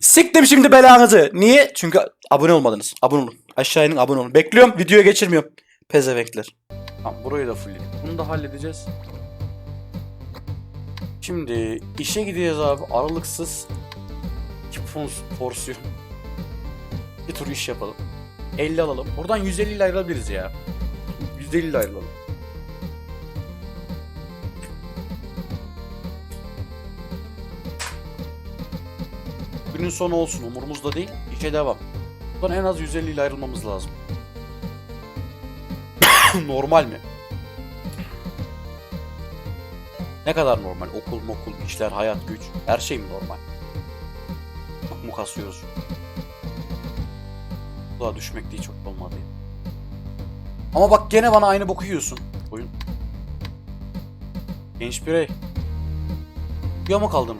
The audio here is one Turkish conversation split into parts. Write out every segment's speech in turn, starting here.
Siktim şimdi belanızı. Niye? Çünkü abone olmadınız. Abone olun. Aşağı inin abone olun. Bekliyorum. Videoya geçirmiyorum. Pezevenkler. Tamam burayı da fullledik. Bunu da halledeceğiz. Şimdi işe gideceğiz abi. Aralıksız. iki porsiyon. Bir tur iş yapalım. 50 alalım. Buradan 150 ile ayrılabiliriz ya. 150 ile ayrılalım. Günün sonu olsun umurumuzda değil. İşe devam. Buradan en az 150 ile ayrılmamız lazım. normal mi? Ne kadar normal? Okul mokul, işler, hayat, güç. Her şey mi normal? Bak mu kasıyoruz. Da düşmek değil çok olmadı. Ama bak gene bana aynı boku yiyorsun. Oyun. Genç birey. Ya mı kaldın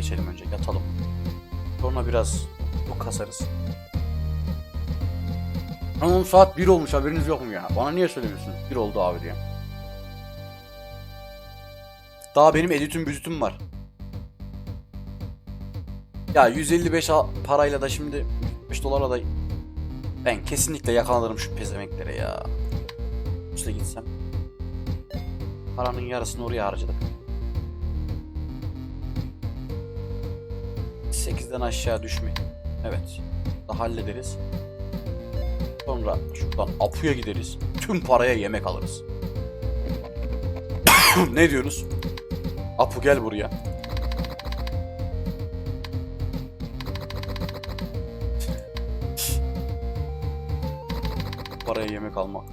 geçelim önce. Yatalım. Sonra biraz bu kasarız. Ama saat 1 olmuş haberiniz yok mu ya? Bana niye söylemiyorsunuz? 1 oldu abi diye. Daha benim editüm büzütüm var. Ya 155 al- parayla da şimdi 5 dolarla da ben kesinlikle yakalanırım şu pezevenklere ya. İşte gitsem. Paranın yarısını oraya harcadık. 8'den aşağı düşme. Evet. Da hallederiz. Sonra şuradan Apu'ya gideriz. Tüm paraya yemek alırız. ne diyorsunuz? Apu gel buraya. Paraya yemek almak.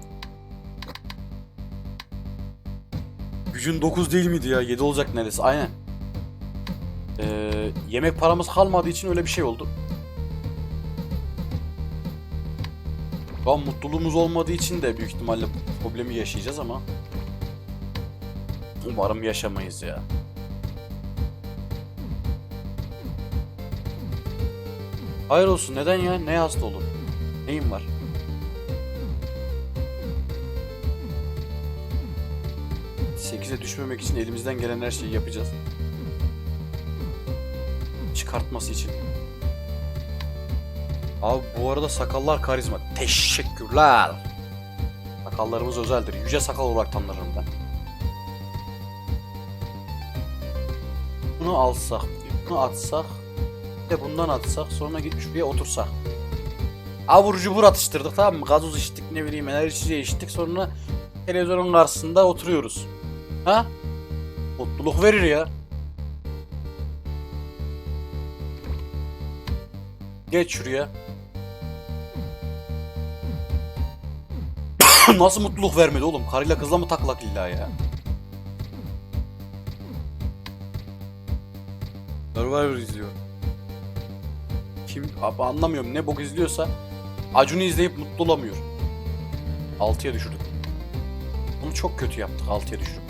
Gücün 9 değil miydi ya? 7 olacak neredeyse. Aynen. Yemek paramız kalmadığı için öyle bir şey oldu. An mutluluğumuz olmadığı için de büyük ihtimalle problemi yaşayacağız ama umarım yaşamayız ya. Hayır olsun neden ya? Ne hasta olur? Neyim var? Sekize düşmemek için elimizden gelen her şeyi yapacağız. Çıkartması için. Abi bu arada sakallar karizma. Teşekkürler. Sakallarımız özeldir. Yüce sakal olarak tanınırım ben. Bunu alsak, bunu atsak, de bundan atsak, sonra gidip şuraya otursak. Avur cubur atıştırdık tamam mı? Gazoz içtik ne bileyim enerji içeceği içtik sonra televizyonun karşısında oturuyoruz. Ha? Mutluluk verir ya. Geç şuraya. Nasıl mutluluk vermedi oğlum? Karıyla kızla mı taklak illa ya? Survivor izliyor. Kim abi anlamıyorum ne bok izliyorsa Acun'u izleyip mutlu olamıyor. 6'ya düşürdük. Bunu çok kötü yaptık 6'ya düşürüp.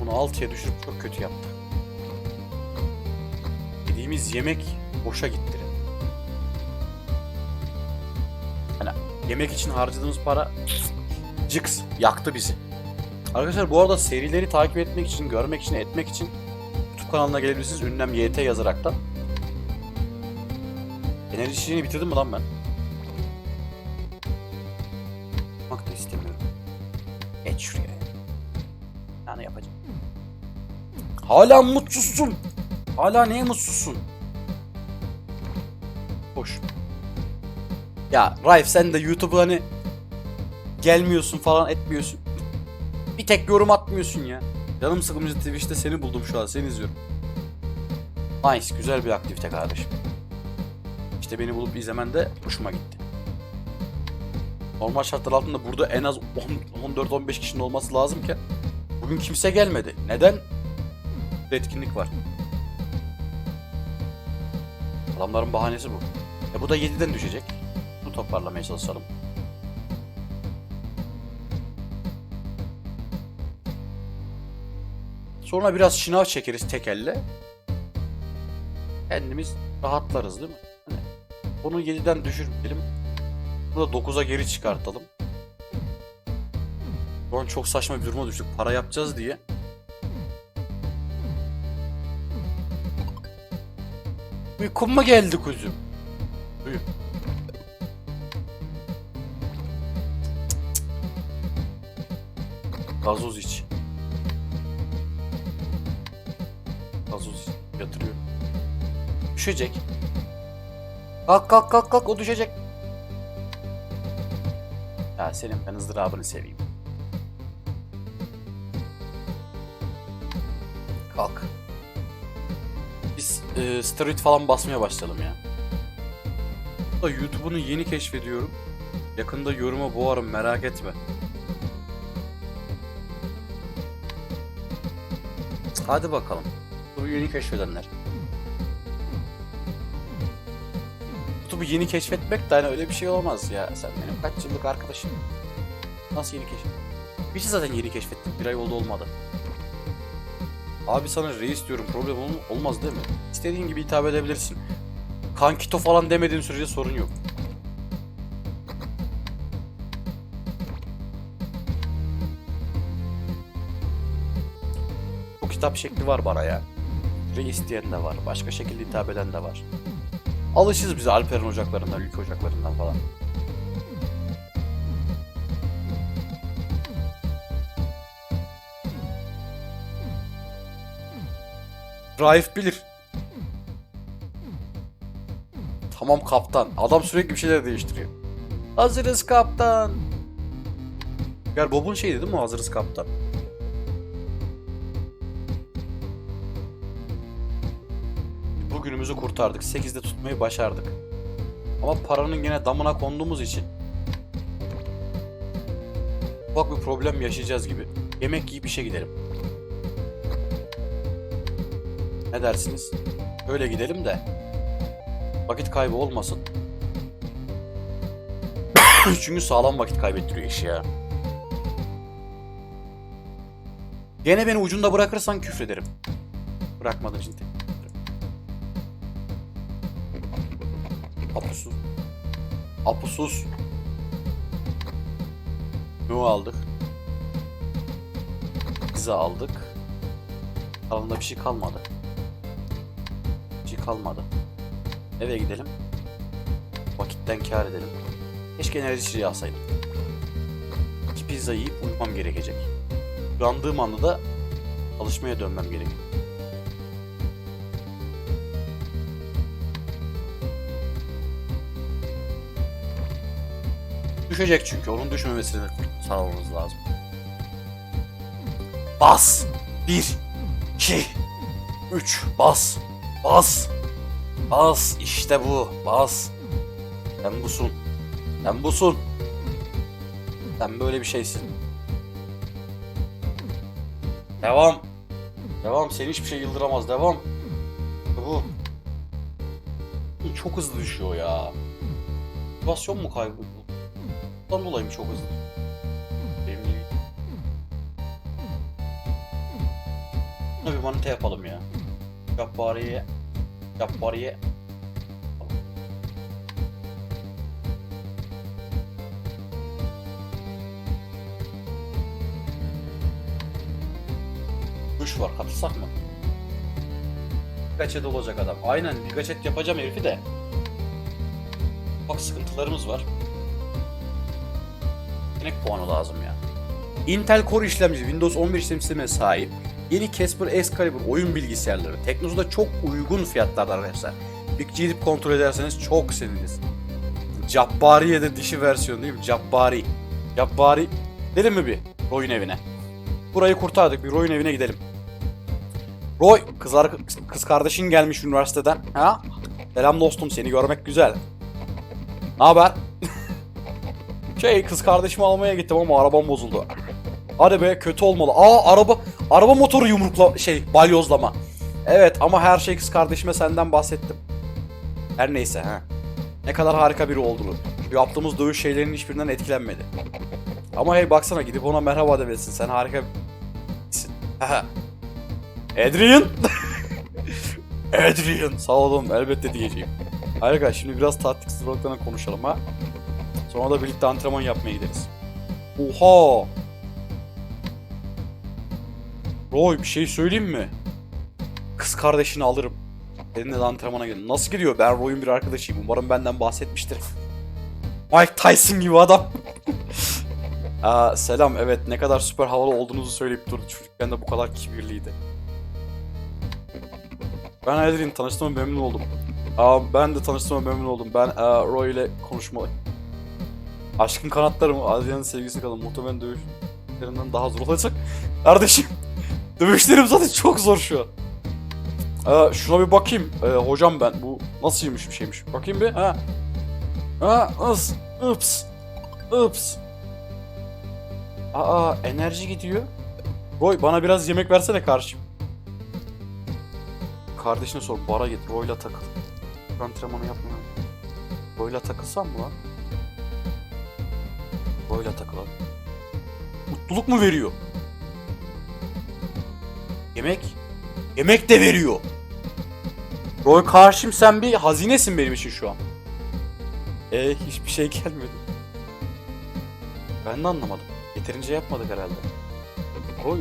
Bunu 6'ya düşürüp çok kötü yaptık. Yediğimiz yemek boşa gitti. Yemek için harcadığımız para cıks yaktı bizi. Arkadaşlar bu arada serileri takip etmek için, görmek için, etmek için YouTube kanalına gelebilirsiniz. Ünlem YT yazaraktan. Enerji içeceğini bitirdim mi lan ben? Bakmak da istemiyorum. Geç şuraya. Yani yapacağım. Hala mutsuzsun. Hala neye mutsuzsun? Ya Raif sen de YouTube'a hani gelmiyorsun falan etmiyorsun. Bir tek yorum atmıyorsun ya. Canım sıkılınca Twitch'te seni buldum şu an seni izliyorum. Nice güzel bir aktivite kardeşim. İşte beni bulup izlemen de hoşuma gitti. Normal şartlar altında burada en az 14-15 kişinin olması lazımken bugün kimse gelmedi. Neden? Etkinlik var. Adamların bahanesi bu. E bu da 7'den düşecek. Toparlamaya çalışalım. Sonra biraz şınav çekeriz tek elle. Kendimiz rahatlarız değil mi? Hani bunu 7'den düşürelim. Bunu da 9'a geri çıkartalım. Şu an çok saçma bir duruma düştük. Para yapacağız diye. Uykun mu geldi kuzum? Uyu. Gazoz iç. Gazoz iç. Yatırıyor. Düşecek. Kalk kalk kalk kalk o düşecek. Ya senin ben ızdırabını seveyim. Kalk. Biz e, steroid falan basmaya başlayalım ya. YouTube'unu yeni keşfediyorum. Yakında yoruma boğarım merak etme. Hadi bakalım. Bu yeni keşfedenler. YouTube'u yeni keşfetmek de hani öyle bir şey olmaz ya. Sen benim kaç yıllık arkadaşım. Nasıl yeni keşfet? Bir şey zaten yeni keşfettim. Bir ay oldu olmadı. Abi sana reis diyorum. Problem ol- olmaz değil mi? İstediğin gibi hitap edebilirsin. Kankito falan demediğin sürece sorun yok. Bu kitap şekli var bana ya. Reis diyen de var. Başka şekilde hitap eden de var. Alışız biz Alper'in ocaklarından, ülke ocaklarından falan. Raif bilir. Tamam kaptan. Adam sürekli bir şeyler değiştiriyor. Hazırız kaptan. Ya Bob'un şeydi değil mi hazırız kaptan? Bugünümüzü kurtardık. 8'de tutmayı başardık. Ama paranın yine damına konduğumuz için ufak bir problem yaşayacağız gibi. Yemek yiyip işe gidelim. Ne dersiniz? Öyle gidelim de vakit kaybı olmasın. Çünkü sağlam vakit kaybettiriyor iş ya. Gene beni ucunda bırakırsan küfrederim. Bırakmadığın için Apusuz. Ne aldık? Pizza aldık. Kalanında bir şey kalmadı. Bir şey kalmadı. Eve gidelim. Vakitten kar edelim. Keşke enerji alsaydım. İki pizza yiyip uyumam gerekecek. Uyandığım anda da çalışmaya dönmem gerekiyor. Düşecek çünkü. Onun düşmemesini sağlamamız lazım. Bas! 1 2 3 Bas! Bas! Bas! İşte bu. Bas! Sen busun. Sen busun. Sen böyle bir şeysin. Devam. Devam. Seni hiçbir şey yıldıramaz. Devam. Bu. Çok hızlı düşüyor ya. Motivasyon mu kaybı? Bundan dolayı mı çok hızlı? Benim değil. Bir manita yapalım ya. Cappariye. Cappariye. Kuş var katılsak mı? Birkaç et olacak adam. Aynen birkaç et yapacağım herifi de. Bak sıkıntılarımız var. Yetenek puanı lazım ya. Intel Core işlemci Windows 11 işlemcisine sahip yeni Casper Excalibur oyun bilgisayarları Teknosa'da çok uygun fiyatlarda arkadaşlar. Bir gidip kontrol ederseniz çok seviniriz. Cabbariye de dişi versiyon değil mi? Cabbari. Cabbari. Gidelim mi bir oyun evine? Burayı kurtardık. Bir oyun evine gidelim. Roy, kız, kız kardeşin gelmiş üniversiteden. Ha? Selam dostum, seni görmek güzel. Ne haber? Şey, kız kardeşimi almaya gittim ama arabam bozuldu. Hadi be, kötü olmalı. Aa, araba araba motoru yumrukla şey, balyozlama. Evet ama her şey kız kardeşime senden bahsettim. Her neyse ha. Ne kadar harika biri olduğunu. Yaptığımız dövüş şeylerinin hiçbirinden etkilenmedi. Ama hey baksana gidip ona merhaba demelisin. Sen harika birisin. Adrian. Adrian. Sağ olun elbette diyeceğim. Harika şimdi biraz olarak konuşalım ha. Sonra da birlikte antrenman yapmaya gideriz. Oha! Roy bir şey söyleyeyim mi? Kız kardeşini alırım. Seninle de antrenmana gelin. Nasıl gidiyor? Ben Roy'un bir arkadaşıyım. Umarım benden bahsetmiştir. Mike Tyson gibi adam. Aa, selam evet ne kadar süper havalı olduğunuzu söyleyip durdu. Çocukken de bu kadar kibirliydi. Ben Adrian tanıştığıma memnun oldum. Aa, ben de tanıştığıma memnun oldum. Ben aa, Roy ile konuşmalıyım. Aşkın kanatları mı? Adrian'ın sevgisi kalın. Muhtemelen dövüşlerinden daha zor olacak. Kardeşim. Dövüşlerim zaten çok zor şu an. Aa, şuna bir bakayım. Ee, hocam ben. Bu nasılmış bir şeymiş. Bakayım bir. Ha. Ha. Is. Ups. Ups. Aa enerji gidiyor. Roy bana biraz yemek versene karşım. Kardeşine sor. Bara git. Roy'la takıl. Antrenmanı yapma. Roy'la takılsam mı lan? Roy'la takılalım. Mutluluk mu veriyor? Yemek? Yemek de veriyor. Roy karşım sen bir hazinesin benim için şu an. E hiçbir şey gelmedi. Ben de anlamadım. Yeterince yapmadık herhalde. Roy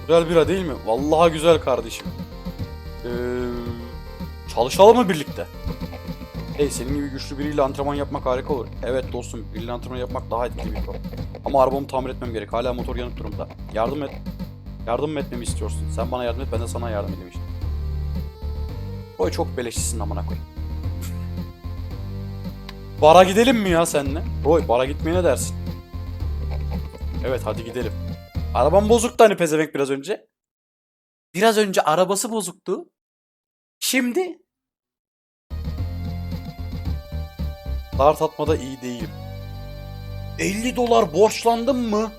güzel bira değil mi? Vallahi güzel kardeşim. Ee, çalışalım mı birlikte? Hey senin gibi güçlü biriyle antrenman yapmak harika olur. Evet dostum biriyle antrenman yapmak daha etkili bir spor. Ama arabamı tamir etmem gerek. Hala motor yanık durumda. Yardım et. Yardım mı etmemi istiyorsun? Sen bana yardım et ben de sana yardım edeyim işte. Oy çok beleşçisin amına koyayım. Bara gidelim mi ya seninle? Roy bara gitmeye ne dersin? Evet hadi gidelim. Arabam bozuktu hani pezevenk biraz önce. Biraz önce arabası bozuktu. Şimdi Dart atmada iyi değilim. 50 dolar borçlandım mı?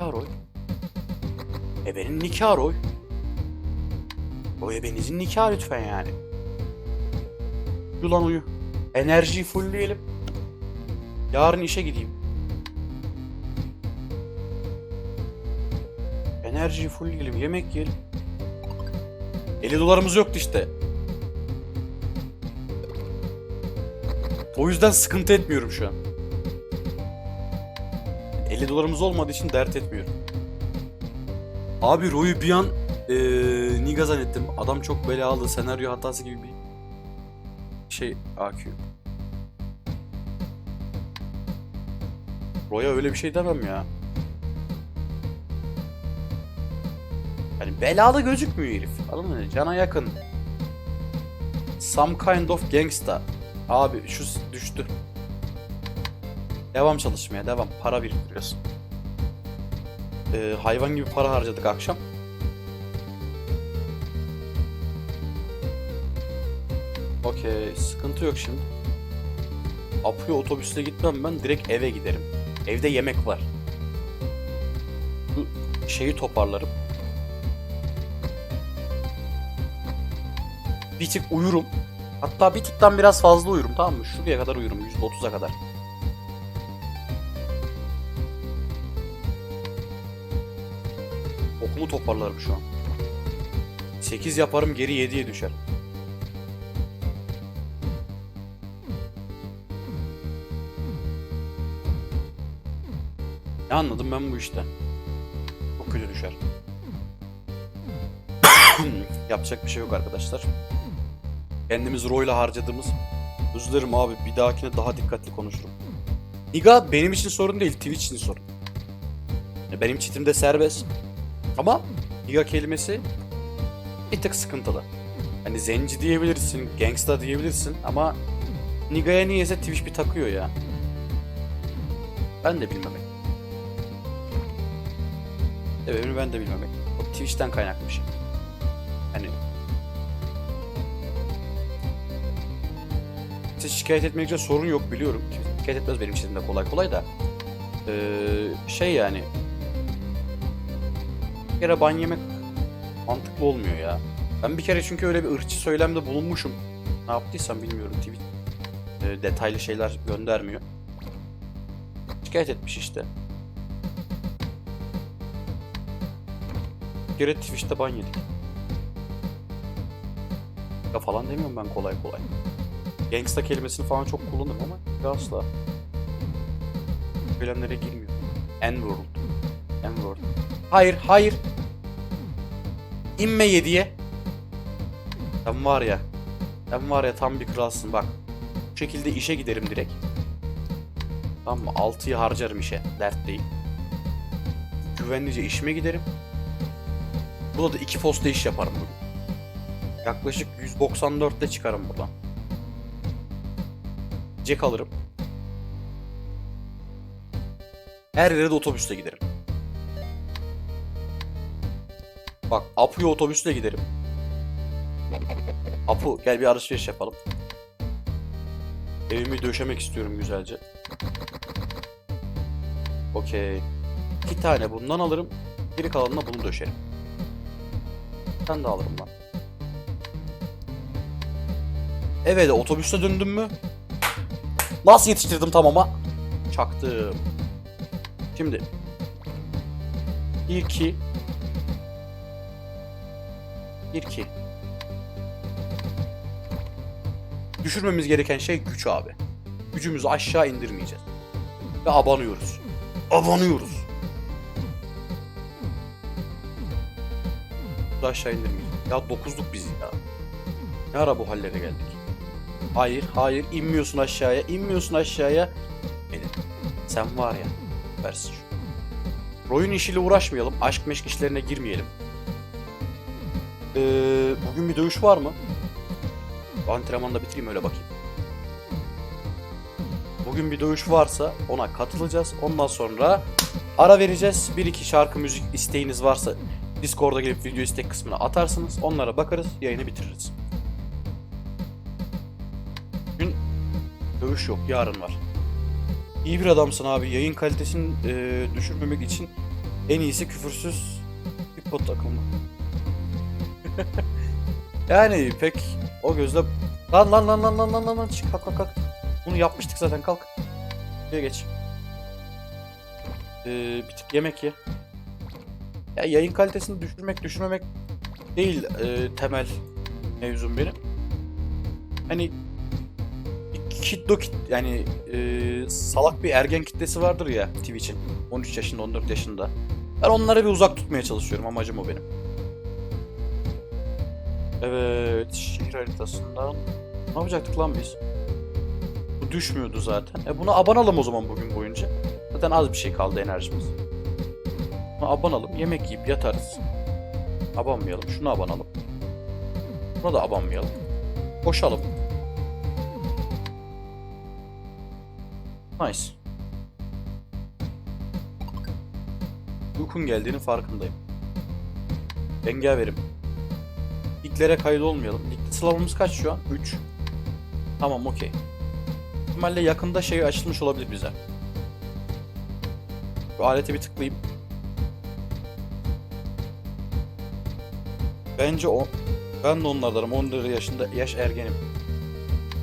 Ya Roy. Ebenin nikahı Roy. O ebenizin nikahı lütfen yani. Uyu lan uyu. Enerjiyi fullleyelim. Yarın işe gideyim. Enerjiyi fullleyelim. Yemek yiyelim. 50 dolarımız yoktu işte. O yüzden sıkıntı etmiyorum şu an. 50 dolarımız olmadığı için dert etmiyorum. Abi Roy'u bir an eee Niga zannettim. Adam çok belalı senaryo hatası gibi bir şey AQ. Roy'a öyle bir şey demem ya. Hani belalı gözükmüyor herif. Anladın mı? Cana yakın. Some kind of gangsta. Abi şu düştü. Devam çalışmaya devam. Para biriktiriyorsun. Ee, hayvan gibi para harcadık akşam. Okey. Sıkıntı yok şimdi. Apu'ya otobüsle gitmem ben. Direkt eve giderim. Evde yemek var. Bu şeyi toparlarım. Bir tık uyurum. Hatta bir tıktan biraz fazla uyurum tamam mı? Şuraya kadar uyurum. %30'a kadar. Okumu toparlarım şu an. 8 yaparım geri 7'ye düşer. Ne anladım ben bu işte? Çok kötü düşer. Yapacak bir şey yok arkadaşlar. Kendimiz Roy'la harcadığımız özür dilerim abi bir dahakine daha dikkatli konuşurum. Niga benim için sorun değil Twitch için sorun. Benim çitimde serbest. Ama Niga kelimesi bir tık sıkıntılı. Hani zenci diyebilirsin, gangsta diyebilirsin ama Niga'ya niyeyse Twitch bir takıyor ya. Ben de bilmemek. Sebebini ben de bilmemek. O Twitch'ten kaynaklı bir şey. Hani Siz şikayet etmekte sorun yok biliyorum. Kimse Şikayet etmez benim için de kolay kolay da. Ee, şey yani. Bir kere ban yemek mantıklı olmuyor ya. Ben bir kere çünkü öyle bir ırkçı söylemde bulunmuşum. Ne yaptıysam bilmiyorum. Tweet e, detaylı şeyler göndermiyor. Şikayet etmiş işte. Bir kere Twitch'te ban yedik. Ya falan demiyorum ben kolay kolay. Gangsta kelimesini falan çok kullanırım ama asla söylemlere girmiyor. N-word. N-word. Hayır, hayır. İnme yediye. Sen var ya. Sen var ya tam bir kralsın bak. Bu şekilde işe giderim direkt. Tamam mı? 6'yı harcarım işe. Dert değil. Güvenlice işime giderim. Burada da iki posta iş yaparım bugün. Yaklaşık 194'te çıkarım buradan. Jack alırım. Her yere de otobüsle giderim. Bak Apu'ya otobüsle giderim. Apu gel bir alışveriş yapalım. Evimi döşemek istiyorum güzelce. Okey. İki tane bundan alırım. Geri kalanına bunu döşerim. Sen de alırım lan. Eve de otobüste döndüm mü? Nasıl yetiştirdim tamama? Çaktım. Şimdi. İlki. İlki. Düşürmemiz gereken şey güç abi. Gücümüzü aşağı indirmeyeceğiz. Ve abanıyoruz. Abanıyoruz. Aşağı indirmeyeceğiz. Ya dokuzluk biz ya. Ne ara bu hallere geldik? Hayır, hayır. inmiyorsun aşağıya. inmiyorsun aşağıya. Benim. Sen var ya. Versin şu. Royun işiyle uğraşmayalım. Aşk meşk işlerine girmeyelim. Ee, bugün bir dövüş var mı? Antrenmanı da bitireyim öyle bakayım. Bugün bir dövüş varsa ona katılacağız. Ondan sonra ara vereceğiz. Bir iki şarkı müzik isteğiniz varsa Discord'a gelip video istek kısmına atarsınız. Onlara bakarız. Yayını bitiririz. Dövüş yok. Yarın var. İyi bir adamsın abi. Yayın kalitesini e, düşürmemek için en iyisi küfürsüz bir pot takımı. yani pek o gözle... Lan lan lan lan lan lan lan lan çık kalk kalk kalk. Bunu yapmıştık zaten kalk. Şuraya geç. Ee, bir tık yemek ye. Ya yayın kalitesini düşürmek düşürmemek değil e, temel mevzum benim. Hani kit yani e, salak bir ergen kitlesi vardır ya Twitch'in 13 yaşında 14 yaşında. Ben onları bir uzak tutmaya çalışıyorum amacım o benim. Evet şehir haritasından ne yapacaktık lan biz? Bu düşmüyordu zaten. E buna abanalım o zaman bugün boyunca. Zaten az bir şey kaldı enerjimiz. Buna abanalım yemek yiyip yatarız. Abanmayalım şuna abanalım. Buna da abanmayalım. Koşalım. Nice. Uykum geldiğinin farkındayım. Rengaverim. Liglere kaydolmayalım. Ligde sıralamamız kaç şu an? 3. Tamam okey. İhtimalle yakında şey açılmış olabilir bize. Bu alete bir tıklayayım. Bence o ben de onlardanım. 14 yaşında yaş ergenim.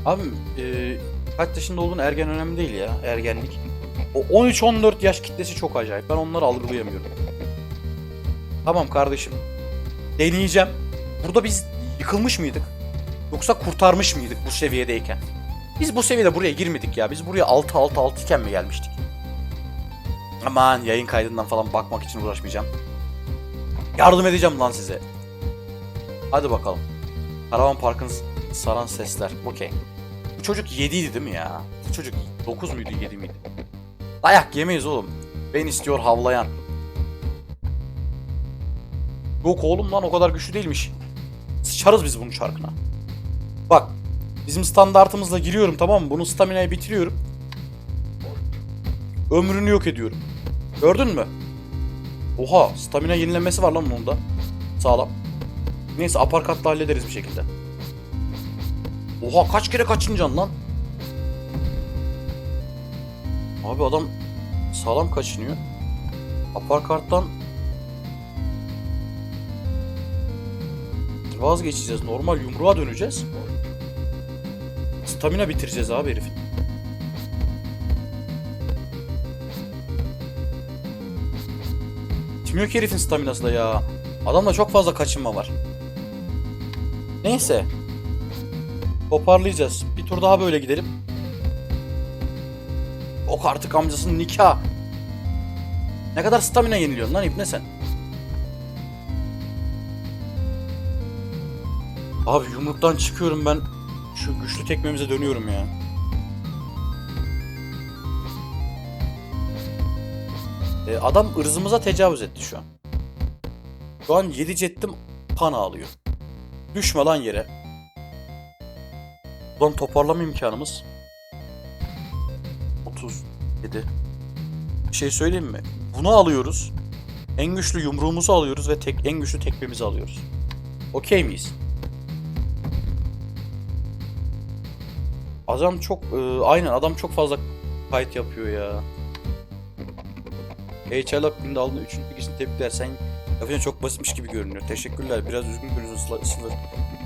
Abi e, kaç yaşında olduğun ergen önemli değil ya. Ergenlik. O 13-14 yaş kitlesi çok acayip. Ben onları algılayamıyorum. Tamam kardeşim. Deneyeceğim. Burada biz yıkılmış mıydık? Yoksa kurtarmış mıydık bu seviyedeyken? Biz bu seviyede buraya girmedik ya. Biz buraya 6-6-6 iken mi gelmiştik? Aman yayın kaydından falan bakmak için uğraşmayacağım. Yardım edeceğim lan size. Hadi bakalım. Karavan Park'ın saran sesler. Okey. Bu çocuk 7'ydi değil mi ya? Çocuk 9 muydu 7 miydi? Dayak yemeyiz oğlum. Ben istiyor havlayan. Yok oğlum lan o kadar güçlü değilmiş. Sıçarız biz bunun şarkına. Bak. Bizim standartımızla giriyorum tamam mı? Bunun staminayı bitiriyorum. Ömrünü yok ediyorum. Gördün mü? Oha stamina yenilenmesi var lan bunun da. Sağlam. Neyse aparkatla hallederiz bir şekilde. Oha kaç kere kaçınacaksın lan? Abi adam sağlam kaçınıyor. Aparkattan vazgeçeceğiz. Normal yumruğa döneceğiz. Stamina bitireceğiz abi herifin. Bitmiyor ki herifin staminası da ya. Adamda çok fazla kaçınma var. Neyse. Toparlayacağız. Bir tur daha böyle gidelim. Ok artık amcasının nikah. Ne kadar stamina yeniliyorsun lan İbne sen? Abi yumruktan çıkıyorum ben. Şu güçlü tekmemize dönüyorum ya. E, adam ırzımıza tecavüz etti şu an. Şu an 7 cettim kan ağlıyor. Düşme lan yere. Ulan toparlama imkanımız. 37. Bir şey söyleyeyim mi? Bunu alıyoruz. En güçlü yumruğumuzu alıyoruz ve tek en güçlü tekmemizi alıyoruz. Okey miyiz? Adam çok e, aynen adam çok fazla kayıt yapıyor ya. Çaylak günde aldığın üçüncü bilgisini tebrikler. Sen yapınca çok basitmiş gibi görünüyor. Teşekkürler. Biraz üzgün görünüyorsun.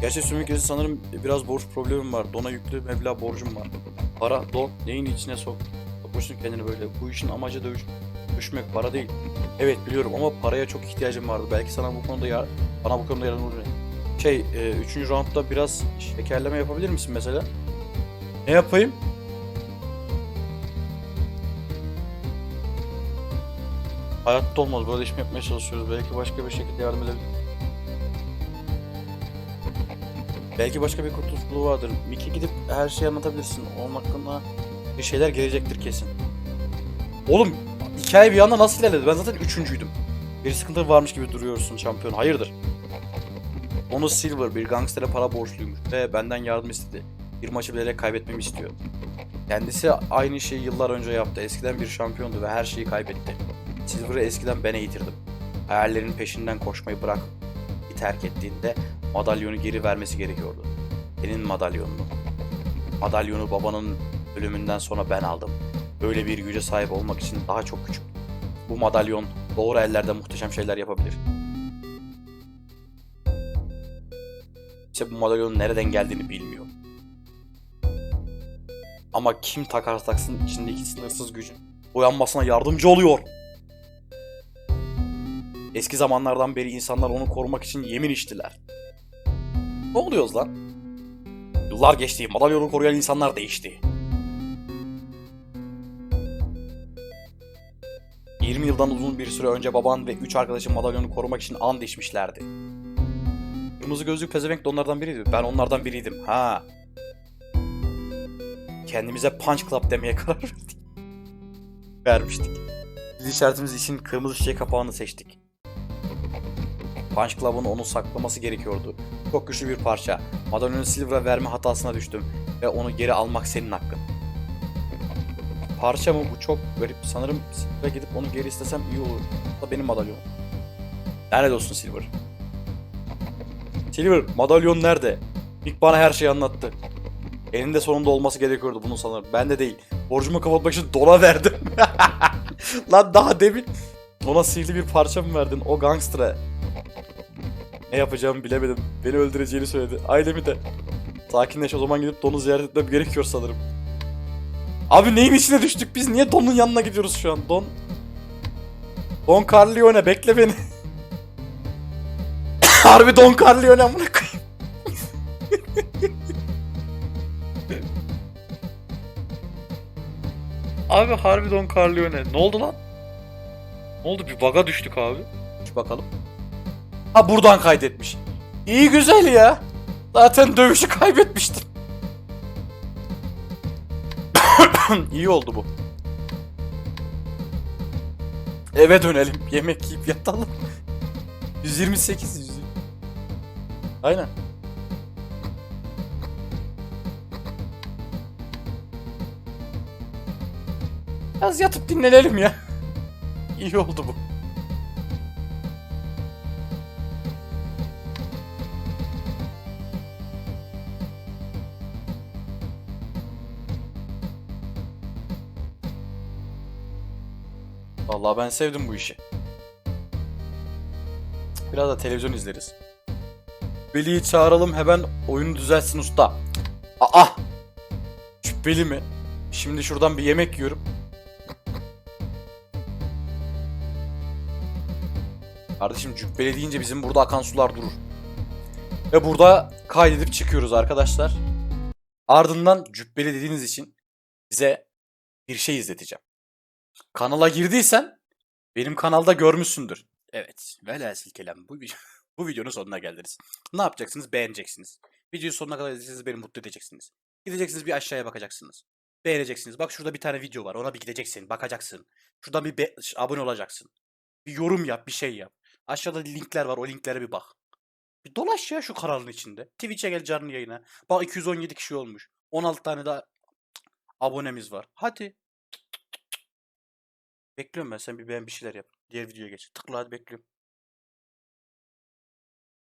Gerçi için sanırım biraz borç problemim var. Dona yüklü meblağ borcum var. Para, don, neyin içine sok. Sokmuşsun kendini böyle. Bu işin amacı dövüş, düşmek, para değil. Evet biliyorum ama paraya çok ihtiyacım vardı. Belki sana bu konuda ya bana bu konuda yardım olur. Şey, e, üçüncü roundda biraz şekerleme yapabilir misin mesela? Ne yapayım? Hayatta olmaz. Böyle iş yapmaya çalışıyoruz? Belki başka bir şekilde yardım edebilir. Belki başka bir kurtuluş yolu vardır. Mickey gidip her şeyi anlatabilirsin. Onun hakkında bir şeyler gelecektir kesin. Oğlum hikaye bir anda nasıl ilerledi? Ben zaten üçüncüydüm. Bir sıkıntı varmış gibi duruyorsun şampiyon. Hayırdır? Onu Silver bir gangstere para borçluymuş ve benden yardım istedi. Bir maçı bilerek kaybetmemi istiyor. Kendisi aynı şeyi yıllar önce yaptı. Eskiden bir şampiyondu ve her şeyi kaybetti. Silver'ı eskiden ben eğitirdim. Hayallerinin peşinden koşmayı bırak terk ettiğinde madalyonu geri vermesi gerekiyordu. Senin madalyonunu. Madalyonu babanın ölümünden sonra ben aldım. Böyle bir güce sahip olmak için daha çok küçük. Bu madalyon doğru ellerde muhteşem şeyler yapabilir. İşte bu madalyonun nereden geldiğini bilmiyor. Ama kim takarsa taksın içindeki sınırsız gücün uyanmasına yardımcı oluyor. Eski zamanlardan beri insanlar onu korumak için yemin içtiler. Ne oluyoruz lan? Yıllar geçti, madalyonu koruyan insanlar değişti. 20 yıldan uzun bir süre önce baban ve 3 arkadaşın madalyonu korumak için and içmişlerdi. Kırmızı gözlük pezevenk de onlardan biriydi. Ben onlardan biriydim. Ha. Kendimize Punch Club demeye karar verdik. Vermiştik. Biz işaretimiz için kırmızı çiçek kapağını seçtik. Punch Club'ın onu saklaması gerekiyordu. Çok güçlü bir parça. Madalyonu Silver'a verme hatasına düştüm ve onu geri almak senin hakkın. Parça mı bu çok garip. Sanırım Silver'a gidip onu geri istesem iyi olur. Bu da benim madalyonum. Nerede olsun Silver? Silver, madalyon nerede? Nick bana her şeyi anlattı. Elinde sonunda olması gerekiyordu bunu sanırım. Ben de değil. Borcumu kapatmak için dona verdim. Lan daha demin ona sihirli bir parça mı verdin o gangstere? Ne yapacağımı bilemedim. Beni öldüreceğini söyledi. Ailemi de. Sakinleş o zaman gidip Don'u ziyaret etmem gerekiyor sanırım. Abi neyin içine düştük biz? Niye Don'un yanına gidiyoruz şu an? Don... Don Corleone bekle beni. Harbi Don Corleone amına koyayım. abi harbi Don Corleone. Ne oldu lan? Ne oldu? Bir baga düştük abi. Şu bakalım. Ha buradan kaydetmiş. İyi güzel ya. Zaten dövüşü kaybetmiştim. İyi oldu bu. Eve dönelim. Yemek yiyip yatalım. 128 100. Aynen. Biraz yatıp dinlenelim ya. İyi oldu bu. Vallahi ben sevdim bu işi. Biraz da televizyon izleriz. Veli'yi çağıralım hemen oyunu düzelsin usta. Aa! Şüpheli mi? Şimdi şuradan bir yemek yiyorum. Kardeşim cübbeli deyince bizim burada akan sular durur. Ve burada kaydedip çıkıyoruz arkadaşlar. Ardından cübbeli dediğiniz için size bir şey izleteceğim. Kanala girdiysen benim kanalda görmüşsündür. Evet. Velhasıl kelam bu, bu videonun sonuna geldiniz. Ne yapacaksınız? Beğeneceksiniz. Videoyu sonuna kadar izleyeceksiniz beni mutlu edeceksiniz. Gideceksiniz bir aşağıya bakacaksınız. Beğeneceksiniz. Bak şurada bir tane video var. Ona bir gideceksin. Bakacaksın. Şuradan bir be- abone olacaksın. Bir yorum yap. Bir şey yap. Aşağıda linkler var. O linklere bir bak. Bir dolaş ya şu kanalın içinde. Twitch'e gel canlı yayına. Bak 217 kişi olmuş. 16 tane daha abonemiz var. Hadi. Bekliyorum ben. Sen bir beğen bir şeyler yap. Diğer videoya geç. Tıkla hadi bekliyorum.